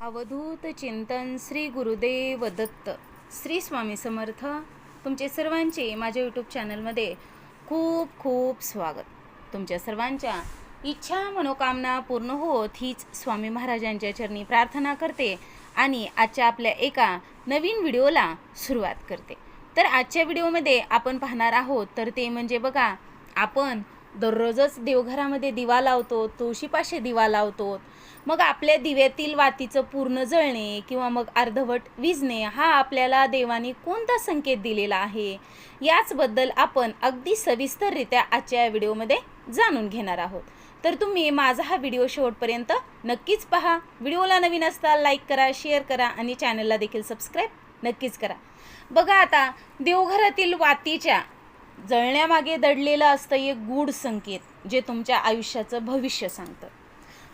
अवधूत चिंतन श्री गुरुदेव दत्त. श्री स्वामी समर्थ. तुमचे सर्वांचे माझ्या यूट्यूब चॅनलमध्ये खूप खूप स्वागत. तुमच्या सर्वांच्या इच्छा मनोकामना पूर्ण होत हीच स्वामी महाराजांच्या चरणी प्रार्थना करते आणि आजच्या आपल्या एका नवीन व्हिडिओला सुरुवात करते. तर आजच्या व्हिडिओमध्ये आपण पाहणार आहोत तर ते म्हणजे बघा आपण दररोजच देवघरामध्ये दिवा लावतो तुळशीपाशी दिवा लावतो. मग आपल्या दिव्यातील वातीचं पूर्ण जळणे किंवा मग अर्धवट विजणे हा आपल्याला देवाने कोणता संकेत दिलेला आहे? याचबद्दल आपण अगदी सविस्तररित्या आजच्या या व्हिडिओमध्ये जाणून घेणार आहोत. तर तुम्ही माझा हा व्हिडिओ शेवटपर्यंत नक्कीच पहा. व्हिडिओला नवीन असता लाईक करा शेअर करा आणि चॅनलला देखील सबस्क्राईब नक्कीच करा. बघा आता देवघरातील वातीच्या जळण्यामागे दडलेलं असतं एक गूढ संकेत जे तुमच्या आयुष्याचं भविष्य सांगतं.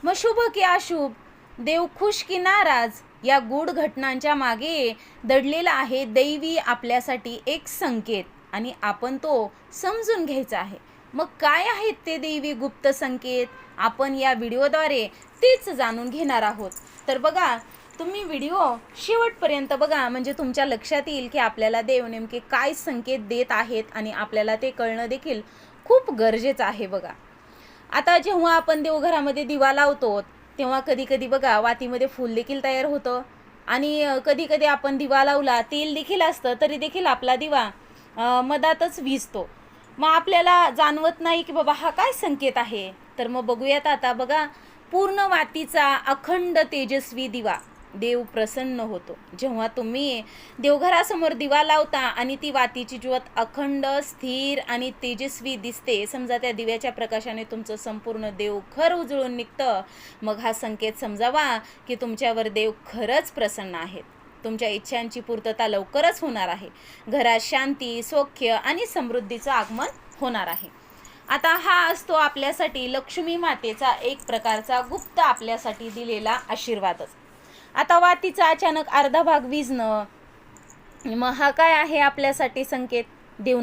मग शुभ की अशुभ? देव खुश की नाराज? या गूढ घटनांच्या मागे दडलेला आहे दैवी आपल्यासाठी एक संकेत आणि आपण तो समजून घ्यायचा आहे. मग काय आहेत ते दैवी गुप्त संकेत? आपण या व्हिडिओद्वारे तेच जाणून घेणार आहोत. तर बघा तुम्ही व्हिडिओ शेवटपर्यंत बघा. म्हणजे तुमच्या लक्षात येईल की आपल्याला देव नेमके काय संकेत देत आहेत आणि आपल्याला ते कळणं देखील खूप गरजेचं आहे बघा. आता जेव्हा आपण देवघरामध्ये दिवा लावतो तेव्हा कधी कधी बघा वातीमध्ये फूल देखील तयार होतं. आणि कधी कधी आपण दिवा लावला तेल देखील असतं तरी देखील आपला दिवा मधातच विजतो. मग आपल्याला जाणवत नाही की बाबा हा काय संकेत आहे? तर मग बघूयात आता बघा पूर्ण वातीचा अखंड तेजस्वी दिवा. देव प्रसन्न होतो. जेव्हा तुम्ही देवघरासमोर दिवा लावता आणि ती वातीची ज्योत अखंड स्थिर आणि तेजस्वी दिसते समजा त्या दिव्याच्या प्रकाशाने तुमचं संपूर्ण देव खर उजळून निघतं. मग हा संकेत समजावा की तुमच्यावर देव खरंच प्रसन्न आहेत. तुमच्या इच्छांची पूर्तता लवकरच होणार आहे. घरात शांती सौख्य आणि समृद्धीचं आगमन होणार आहे. आता हा असतो आपल्यासाठी लक्ष्मी मातेचा एक प्रकारचा गुप्त आपल्यासाठी दिलेला आशीर्वादच. आता वातीचा अचानक अर्धा भाग विजणं मग हा काय आहे आपल्यासाठी संकेत? देव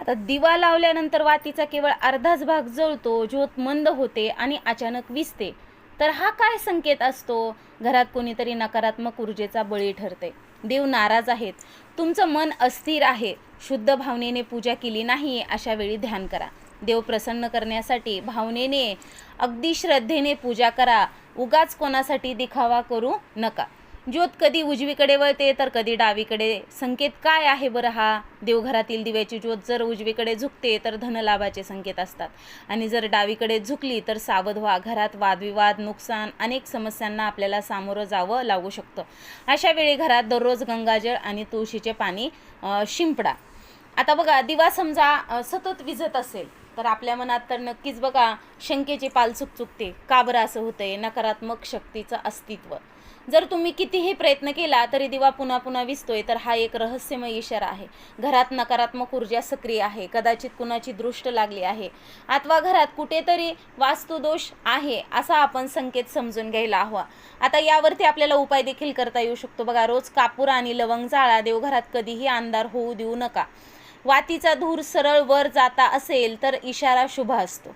आता दिवा लावल्यानंतर वातीचा केवळ अर्धाच भाग जळतो ज्योत मंद होते आणि अचानक विजते तर हा काय संकेत असतो? घरात कोणीतरी नकारात्मक ऊर्जेचा बळी ठरते. देव नाराज आहेत. तुमचं मन अस्थिर आहे. शुद्ध भावनेने पूजा केली नाही अशा वेळी ध्यान करा. देव प्रसन्न करण्यासाठी भावनेने अगदी श्रद्धेने पूजा करा. उगाच कोणासाठी दिखावा करू नका. ज्योत कधी उजवीकडे वळते तर कधी डावीकडे. संकेत काय आहे बरं हा? देवघरातील दिव्याची ज्योत जर उजवीकडे झुकते तर धनलाभाचे संकेत असतात. आणि जर डावीकडे झुकली तर सावध व्हा. घरात वादविवाद नुकसान अनेक समस्यांना आपल्याला सामोरं जावं लागू शकतं. अशा वेळी घरात दररोज गंगाजळ आणि तुळशीचे पाणी शिंपडा. आता बघा दिवा समजा सतत विझत असेल तर आपल्या मनात तर नक्कीच बघा शंकेची पाल चुकचुकते का बरं असं होतंय? नकारात्मक शक्तीचं अस्तित्व. जर तुम्ही कितीही प्रयत्न केला तरी दिवा पुन्हा पुन्हा विसतोय तर हा एक रहस्यमय इशारा आहे. घरात नकारात्मक ऊर्जा सक्रिय आहे. कदाचित कुणाची दृष्ट लागली आहे. अथवा घरात कुठेतरी वास्तुदोष आहे असा आपण संकेत समजून घ्यायला हवा. आता यावरती आपल्याला उपाय देखील करता येऊ शकतो. बघा रोज कापूर आणि लवंग जाळा देवघरात कधीही अंधार होऊ देऊ नका. वातीचा धूर सरळ वर जाता असेल तर इशारा शुभ असतो.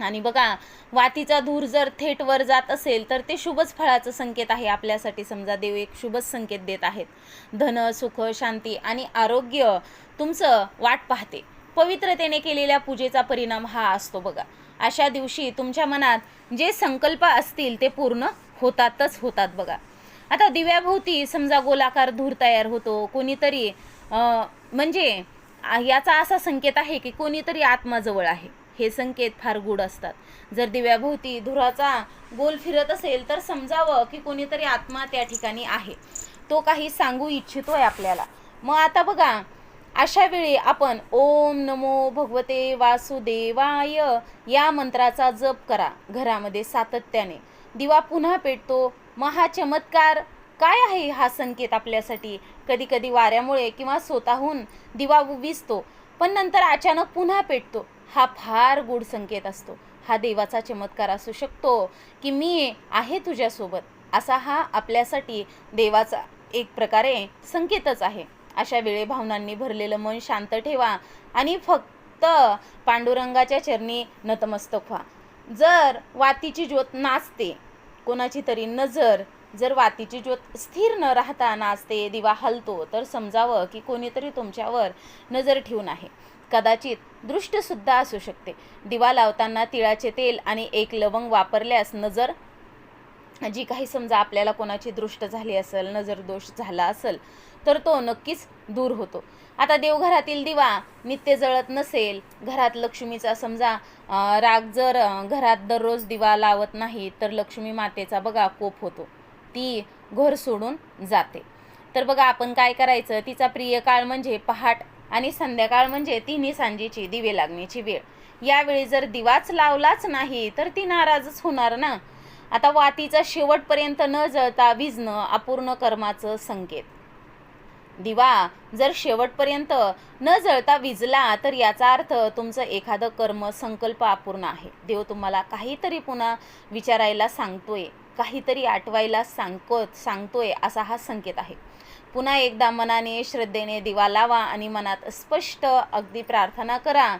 आणि बघा वातीचा धूर जर थेट वर जात असेल तर ते शुभच फळाचं संकेत आहे आपल्यासाठी. समजा देव एक शुभच संकेत देत आहेत. धन सुख शांती आणि आरोग्य तुमचं वाट पाहते. पवित्रतेने केलेल्या पूजेचा परिणाम हा असतो बघा. अशा दिवशी तुमच्या मनात जे संकल्प असतील ते पूर्ण होतातच होतात बघा. आता दिव्याभोवती समजा गोलाकार धूर तयार होतो कोणीतरी म्हणजे याचा असा संकेत आहे की कोणीतरी आत्माजवळ आहे. हे संकेत फार गूढ असतात. जर दिव्याभोवती धुराचा गोल फिरत असेल तर समजावं की कोणीतरी आत्मा त्या ठिकाणी आहे. तो काही सांगू इच्छितोय आपल्याला. मग आता बघा अशा वेळी आपण ओम नमो भगवते वासुदेवाय या मंत्राचा जप करा घरामध्ये सातत्याने. दिवा पुन्हा पेटतो मग हा चमत्कार काय आहे हा संकेत आपल्यासाठी? कधी कधी वाऱ्यामुळे किंवा स्वतःहून दिवा विजतो पण नंतर अचानक पुन्हा पेटतो. हा फार गूढ संकेत असतो. हा देवाचा चमत्कार असू शकतो की मी आहे तुझ्यासोबत असा हा आपल्यासाठी देवाचा एक प्रकारे संकेतच आहे. अशा वेळे भावनांनी भरलेलं मन शांत ठेवा आणि फक्त पांडुरंगाच्या चरणी नतमस्तक व्हा. जर वातीची ज्योत नाचते कोणाची तरी नजर जर वातीची ज्योत स्थिर न राहता नाचते दिवा हलतो तर समजावं की कोणीतरी तुमच्यावर नजर ठेवून आहे. कदाचित दृष्टसुद्धा असू शकते. दिवा लावताना तिळाचे तेल आणि एक लवंग वापरल्यास नजर जी काही समजा आपल्याला कोणाची दृष्ट झाली असेल नजर दोष झाला असेल तर तो नक्कीच दूर होतो. आता देवघरातील दिवा नित्य जळत नसेल घरात लक्ष्मीचा समजा राग जर घरात दररोज दिवा लावत नाही तर लक्ष्मी मातेचा बघा कोप होतो. ती घर सोडून जाते. तर बघा आपण काय करायचं? तिचा प्रिय काळ म्हणजे पहाट आणि संध्याकाळ म्हणजे तिन्ही सांजेची दिवे लागण्याची वेळ. यावेळी जर दिवाच लावलाच नाही तर ती नाराजच होणार ना? आता वातीचा शेवटपर्यंत न जळता विझणं अपूर्ण कर्माचं संकेत. दिवा जर शेवटपर्यंत न जळता विजला तर याचा अर्थ तुमचं एखादं कर्म संकल्प अपूर्ण आहे. देव तुम्हाला काहीतरी पुन्हा विचारायला सांगतोय काहीतरी आठवायला सांगतो सांगतोय असा हा संकेत आहे. पुन्हा एकदा मनाने श्रद्धेने दिवा लावा आणि मनात स्पष्ट अगदी प्रार्थना करा.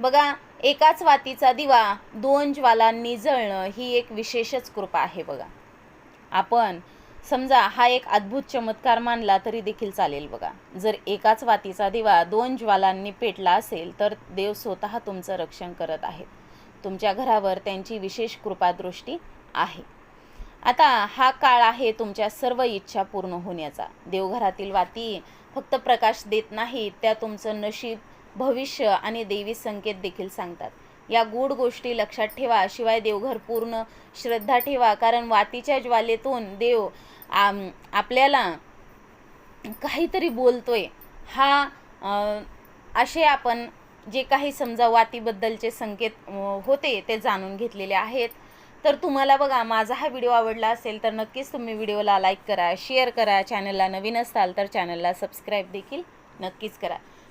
बघा एकाच वातीचा दिवा दोन ज्वालांनी जळणं ही एक विशेषच कृपा आहे बघा. आपण समजा हा एक अद्भुत चमत्कार मानला तरी देखील चालेल बघा. जर एकाच वातीचा दिवा दोन ज्वालांनी पेटला असेल तर देव स्वतः तुमचं रक्षण करत आहेत. तुमच्या घरावर त्यांची विशेष कृपादृष्टी आहे. आता हा काळ आहे तुमच्या सर्व इच्छा पूर्ण होण्याचा. देवघरातील वाती फक्त प्रकाश देत नाहीत त्या तुमचं नशीब भविष्य आणि देवी संकेत देखील सांगतात. या गूढ गोष्टी लक्षात ठेवा शिवाय देवघर पूर्ण श्रद्धा ठेवा कारण वातीच्या ज्वालेतून देव आपल्याला काहीतरी बोलतोय. हा असे आपण जे काही समजा वातीबद्दलचे संकेत होते ते जाणून घेतलेले आहेत. तर तुम्हाला बघा माझा हा व्हिडिओ आवडला असेल तर नक्कीच तुम्ही व्हिडिओला लाईक करा शेअर करा. चॅनलला नवीन असाल तर चॅनलला सबस्क्राईब देखील नक्कीच करा.